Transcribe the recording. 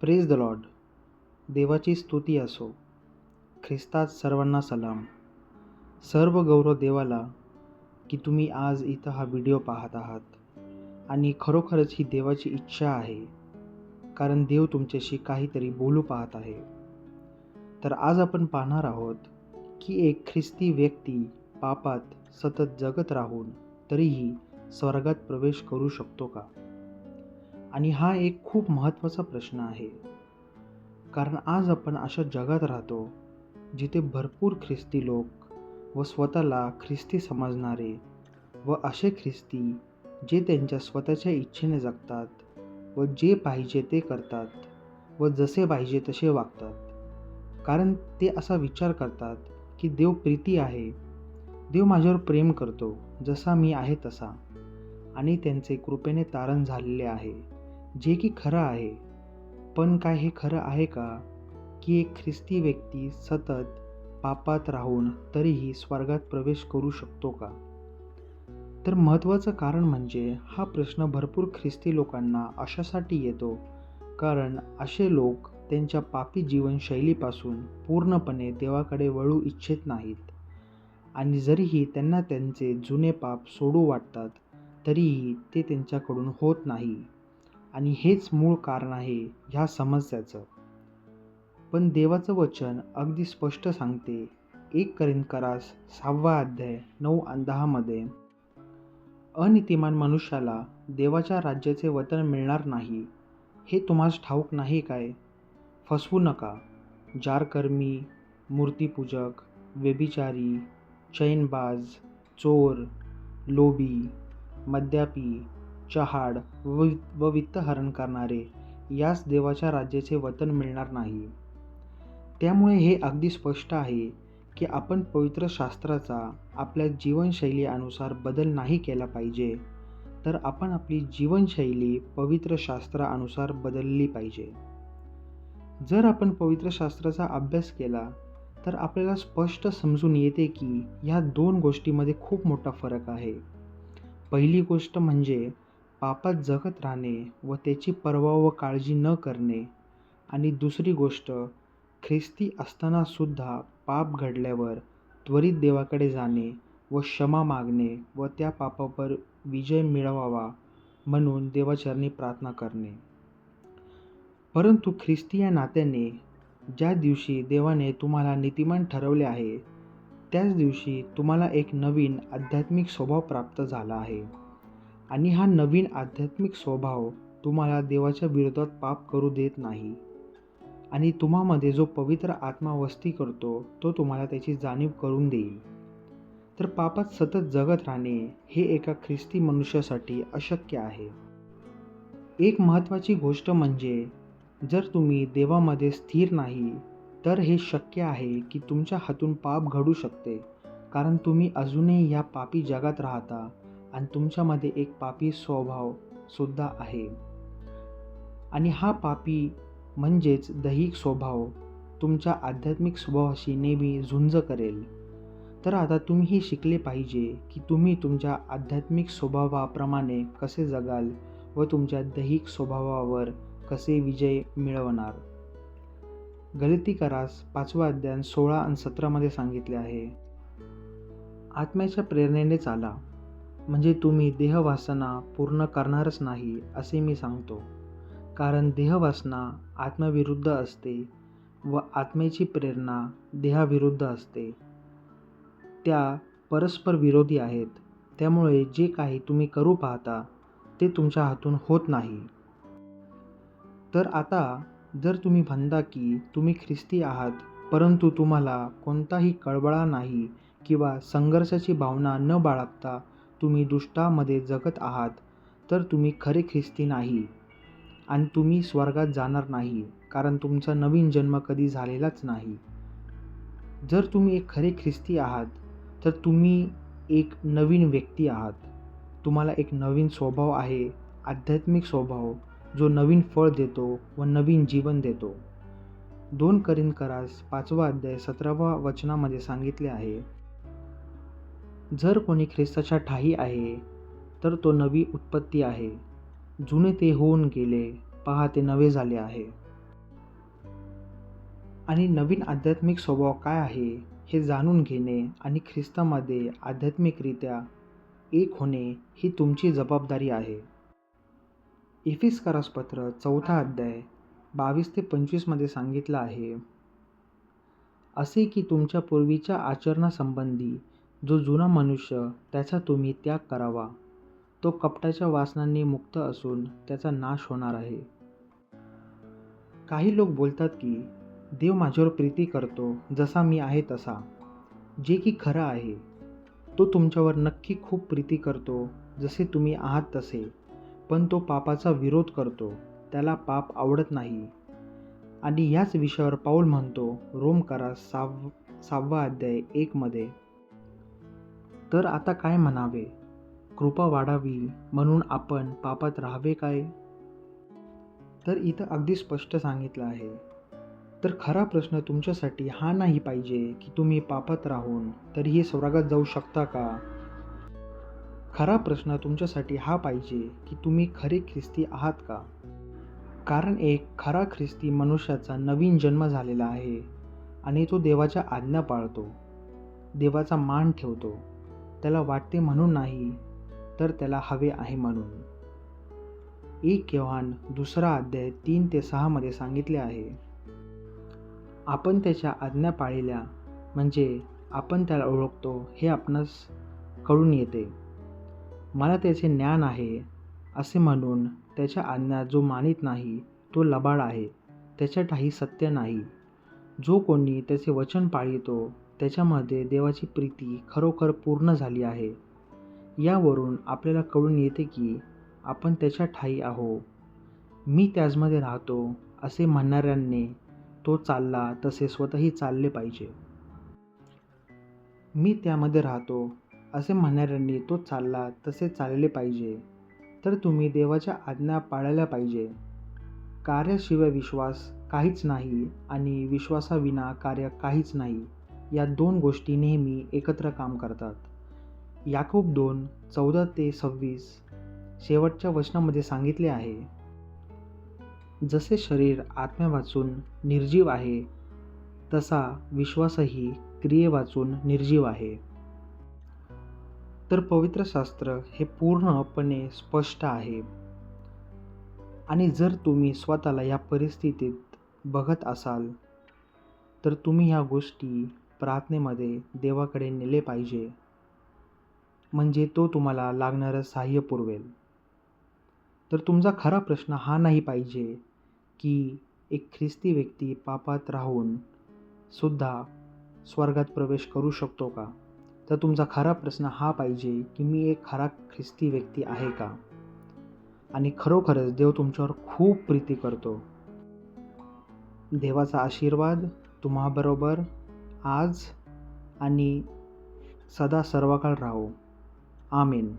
Praise the Lord देवाची स्तुती असो. ख्रिस्तात सर्वांना सलाम. सर्व गौरव देवाला की तुम्ही आज इथं हा व्हिडिओ पाहत आहात. आणि खरोखरच ही देवाची इच्छा आहे. कारण देव तुमच्याशी काहीतरी बोलू पाहत आहे. तर आज आपण पाहणार आहोत की एक ख्रिस्ती व्यक्ती पापात सतत जगत राहून तरीही स्वर्गात प्रवेश करू शकतो का? आणि हा एक खूप महत्त्वाचा प्रश्न आहे. कारण आज आपण अशा जगात राहतो जिथे भरपूर ख्रिस्ती लोक व स्वतःला ख्रिस्ती समजणारे व असे ख्रिस्ती जे त्यांच्या स्वतःच्या इच्छेने जगतात व जे पाहिजे ते करतात व जसे पाहिजे तसे वागतात. कारण ते असा विचार करतात की देव प्रीती आहे. देव माझ्यावर प्रेम करतो जसा मी आहे तसा. आणि त्यांचे कृपेने तारण झालेले आहे. जे की खरं आहे. पण काय हे खरं आहे का? की एक ख्रिस्ती व्यक्ती सतत पापात राहून तरीही स्वर्गात प्रवेश करू शकतो का? तर महत्त्वाचं कारण म्हणजे हा प्रश्न भरपूर ख्रिस्ती लोकांना अशासाठी येतो. कारण असे लोक त्यांच्या पापी जीवनशैलीपासून पूर्णपणे देवाकडे वळू इच्छित नाहीत. आणि जरीही त्यांना त्यांचे जुने पाप सोडू वाटतात तरीही ते त्यांच्याकडून होत नाही. आणि हेच मूळ कारण आहे ह्या समस्याचं. पण देवाचं वचन अगदी स्पष्ट सांगते. एक करिंदकरास सहावा अध्याय नऊ आणि दहामध्ये अनितिमान मनुष्याला देवाच्या राज्याचे वतन मिळणार नाही हे तुम्हास ठाऊक नाही काय? फसवू नका. जारकर्मी मूर्तीपूजक व्यभिचारी चैनबाज चोर लोभी मद्यापी चहाड व व वित्तहरण करणारे. यास देवाच्या राज्याचे वतन मिळणार नाही. त्यामुळे हे अगदी स्पष्ट आहे की आपण पवित्र शास्त्राचा आपल्या जीवनशैली अनुसार बदल नाही केला पाहिजे तर आपण आपली जीवनशैली पवित्र शास्त्रानुसार बदलली पाहिजे. जर आपण पवित्र शास्त्राचा अभ्यास केला तर आपल्याला स्पष्ट समजून येते की ह्या दोन गोष्टीमध्ये खूप मोठा फरक आहे. पहिली गोष्ट म्हणजे पापात जगत राहणे व त्याची पर्वा व काळजी न करणे. आणि दुसरी गोष्ट ख्रिस्ती असतानासुद्धा पाप घडल्यावर त्वरित देवाकडे जाणे व क्षमा मागणे व त्या पापावर विजय मिळवावा म्हणून देवाचरणी प्रार्थना करणे. परंतु ख्रिस्ती या नात्याने ज्या दिवशी देवाने तुम्हाला नीतिमान ठरवले आहे त्याच दिवशी तुम्हाला एक नवीन आध्यात्मिक स्वभाव प्राप्त झाला आहे. आणि हा नवीन आध्यात्मिक स्वभाव तुम्हाला देवाच्या विरोधात पाप करू देत नाही. आणि तुम्हामध्ये जो पवित्र आत्मा वस्ती करतो तो तुम्हाला त्याची जाणीव करून देईल. तर पापात सतत जगत राहणे हे एका ख्रिस्ती मनुष्यासाठी अशक्य आहे. एक महत्त्वाची गोष्ट म्हणजे जर तुम्ही देवामध्ये स्थिर नाही तर हे शक्य आहे की तुमच्या हातून पाप घडू शकते कारण तुम्ही अजूनही या पापी जगात राहता. आणि तुमच्यामध्ये एक पापी स्वभाव सुद्धा आहे. आणि हा पापी म्हणजेच दैहिक स्वभाव तुमच्या आध्यात्मिक स्वभावाशी नेहमी झुंज करेल. तर आता तुम्हीही शिकले पाहिजे की तुम्ही तुमच्या आध्यात्मिक स्वभावाप्रमाणे कसे जगाल व तुमच्या दैहिक स्वभावावर कसे विजय मिळवणार? गलती करास पाचवा अध्याय सोळा आणि सतरामध्ये सांगितले आहे. आत्म्याच्या प्रेरणेने चाला म्हणजे तुम्ही देहवासना पूर्ण करणारच नाही असे मी सांगतो. कारण देहवासना आत्मविरुद्ध असते व आत्मेची प्रेरणा देहाविरुद्ध असते. त्या परस्पर विरोधी आहेत. त्यामुळे जे काही तुम्ही करू पाहता ते तुमच्या हातून होत नाही. तर आता जर तुम्ही म्हणता की तुम्ही ख्रिस्ती आहात परंतु तुम्हाला कोणताही कळबळा नाही किंवा संघर्षाची भावना न बाळगता तुम्ही दुष्टामध्ये जगत आहात तर तुम्ही खरे ख्रिस्ती नाही. आणि तुम्ही स्वर्गात जाणार नाही कारण तुमचा नवीन जन्म कधी झालेलाच नाही. जर तुम्ही एक खरे ख्रिस्ती आहात तर तुम्ही एक नवीन व्यक्ती आहात. तुम्हाला एक नवीन स्वभाव आहे आध्यात्मिक स्वभाव जो नवीन फळ देतो व नवीन जीवन देतो. दोन करिंदकरास पाचवा अध्याय सतरावा वचनामध्ये सांगितले आहे जर कोणी ख्रिस्ताच्या ठाई आहे तर तो नवी उत्पत्ती आहे. जुने ते होऊन गेले पहा ते नवे झाले आहे. आणि नवीन आध्यात्मिक स्वभाव काय आहे हे जाणून घेणे आणि ख्रिस्तामध्ये आध्यात्मिकरित्या एक होणे ही तुमची जबाबदारी आहे. इफिस्कारासपत्र चौथा अध्याय बावीस ते पंचवीसमध्ये सांगितलं आहे. असे की तुमच्या पूर्वीच्या आचरणासंबंधी जो जुना मनुष्य त्याचा तुम्ही त्याग करावा. तो कपटाच्या वासनांनी मुक्त असून त्याचा नाश होणार आहे. काही लोक बोलतात की देव माझ्यावर प्रीती करतो जसा मी आहे तसा. जे की खरं आहे. तो तुमच्यावर नक्की खूप प्रीती करतो जसे तुम्ही आहात तसे. पण तो पापाचा विरोध करतो त्याला पाप आवडत नाही. आणि याच विषयावर पाऊल म्हणतो रोम करा साव सहावा अध्याय एकमध्ये तर आता काय म्हणावे? कृपा वाढावी म्हणून आपण पापात राहावे काय? तर इथं अगदी स्पष्ट सांगितलं आहे. तर खरा प्रश्न तुमच्यासाठी हा नाही पाहिजे की तुम्ही पापात राहून तरीही स्वर्गात जाऊ शकता का? खरा प्रश्न तुमच्यासाठी हा पाहिजे की तुम्ही खरे ख्रिस्ती आहात का? कारण एक खरा ख्रिस्ती मनुष्याचा नवीन जन्म झालेला आहे आणि तो देवाच्या आज्ञा पाळतो. देवाचा मान ठेवतो. त्याला वाटते म्हणून नाही तर त्याला हवे आहे म्हणून. एक केव्हान दुसरा अध्याय तीन ते सहामध्ये सांगितले आहे. आपण त्याच्या आज्ञा पाळल्या म्हणजे आपण त्याला ओळखतो हे आपणास कळून येते. मला त्याचे ज्ञान आहे असे म्हणून त्याच्या आज्ञा जो मानित नाही तो लबाड आहे त्याच्यातही सत्य नाही. जो कोणी त्याचे वचन पाळितो त्याच्यामध्ये देवाची प्रीती खरोखर पूर्ण झाली आहे. यावरून आपल्याला कळून येते की आपण त्याच्या ठाई आहो. मी त्याचमध्ये राहतो असे म्हणणाऱ्यांनी तो चालला तसे स्वतःही चालले पाहिजे. मी त्यामध्ये राहतो असे म्हणणाऱ्यांनी तो चालला तसे चालले पाहिजे. तर तुम्ही देवाच्या आज्ञा पाळायला पाहिजे. कार्याशिवाय विश्वास काहीच नाही आणि विश्वासाविना कार्य काहीच नाही. या दोन गोष्टी नेहमी एकत्र काम करतात. याकूब दोन चौदा ते सव्वीस शेवटच्या वचनामध्ये सांगितले आहे. जसे शरीर आत्म्या वाचून निर्जीव आहे तसा विश्वासही क्रिये वाचून निर्जीव आहे. तर पवित्र शास्त्र हे पूर्णपणे स्पष्ट आहे. आणि जर तुम्ही स्वतःला या परिस्थितीत बघत असाल तर तुम्ही ह्या गोष्टी प्रार्थनेमध्ये देवाकडे नेले पाहिजे. म्हणजे तो तुम्हाला लागणारं सहाय्य पुरवेल. तर तुमचा खरा प्रश्न हा नाही पाहिजे की एक ख्रिस्ती व्यक्ती पापात राहून सुद्धा स्वर्गात प्रवेश करू शकतो का? तर तुमचा खरा प्रश्न हा पाहिजे की मी एक खरा ख्रिस्ती व्यक्ती आहे का? आणि खरोखरच देव तुमच्यावर खूप प्रीती करतो. देवाचा आशीर्वाद तुम्हाबरोबर आज आणि सदा सर्वकाळ राहो. आमीन.